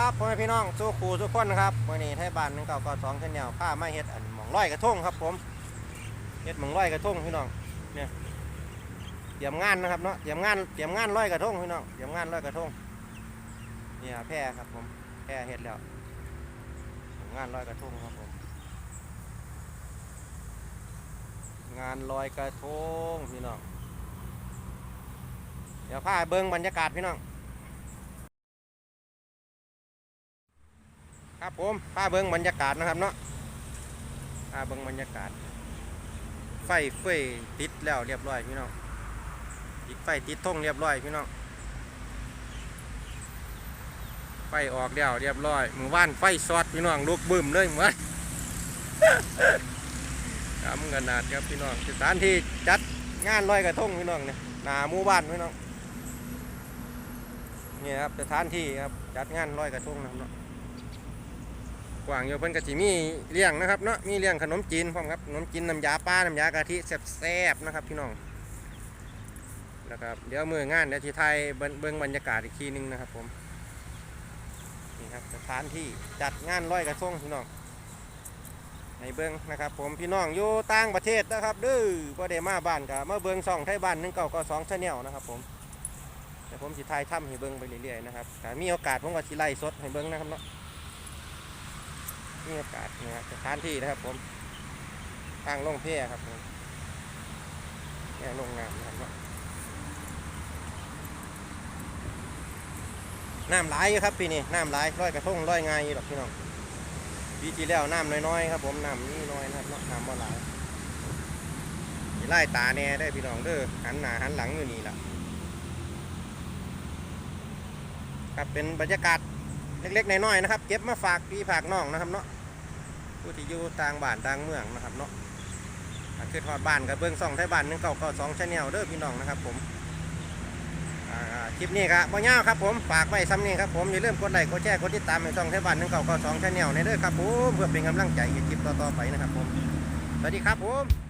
ครับพ่อแม่พี่น้องสู้ครูสู้คนนะครับวันนี้ไทยบ้านหนึ่งเก้าก้าสองเช่นเดียวผ้าไม้เฮ็ดอันหมองร้อยกระทงครับผมเฮ็ดหมองร้อยกระทงพี่น้องเนี่ยเตรียมงานนะครับเนาะเตรียมงานเตรียมงานร้อยกระทงพี่น้องเตรียมงานร้อยกระทงเนี่ยแพร่ครับผมแพร่เฮ็ดแล้วงานร้อยกระทงครับผมงานลอยกระทงพี่น้องเดี๋ยวผ้าเบิ้งบรรยากาศพี่น้อง ครับผมพาเบิ้งบรรยากาศนะครับเนาะพาเบิ้งบรรยากาศ ไฟเฟยติดแล้วเรียบร้อยพี่น้องติดไฟติดท่งเรียบร้อยพี่น้องไฟออกแล้วเรียบร้อยมือว่านไฟซอดพี่น้องลูกบึ้มเลยมือวานทำกันนาดครับพี่น้องสถานที่จัดงานลอยกระทงพี่น้องเนี่ยหนาหมู่บ้านพี่น้องนี่ครับสถานที่ครับจัดงานลอยกระทงนะครับเนาะ กว่างอยู่เพิ่นก็สิมีเลี้ยงนะครับเนาะมีเลี้ยงขนมจีนพร้อมครับขนมจีนน้ำยาปลาน้ำยากะทิแซ่บๆนะครับพี่น้องนะครับเดี๋ยวมืองานเดี๋ยวที่ไทยเบิ่งเบิ่งบรรยากาศอีกทีหนึงนะครับผมนี่ครับสถานที่จัดงานลอยกระทงพี่น้องในเบิ่งนะครับผมพี่น้องอยู่ต่างประเทศนะครับเด้อบ่ได้มาบ้านก็มาเบิ่งช่องไทยบ้าน1 9 9 2 Channel นลนะครับผมเดี๋ยวผมสิถ่ายทำให้เบิ่งไปเรื่อยๆนะครับมีโอกาสผมก็สิไล่สดให้เบิ่งนะครับเนาะ มีโอกาสนะครับสถานที่นะครับ ผมทางลงเพียครับผมเนี่ยโรงงานนะครับน้ำไหลอยู่ครับปีนี้น้ำไหลร้อยกระทงร้อยง่ายหรอกพี่น้องปีที่แล้วน้ำน้อยๆครับ ผมน้ำนี่น้อยนะครับเนาะน้ำบ่หลายไล่ตาแน่ได้พี่น้องเด้อหันหน้าหันหลังอยู่นี่แหละครับเป็นบรรยากาศ เล็กๆน้อยๆนะครับ เก็บมาฝากพี่ฝากน้องนะครับเนาะผู้ที่อยู่ต่างบ้านต่างเมืองนะครับเนาะคือทอดบ้านกับเบื้องซ่องไทยบ้านหนึ่งเก้าก้าสองชแนลเด้อพี่น้องนะครับผมคลิปนี้ครับบ่ยาวครับผมฝากไว้ซ้ำนี้ครับผมอย่าลืมกดไลค์กดแชร์กดติดตามให้ช่องไทยบ้านหนึ่งเก้าก้าสองชแนลในเด้อครับผมเพื่อเป็นกำลังใจให้คลิปต่อๆไปนะครับผมสวัสดีครับผม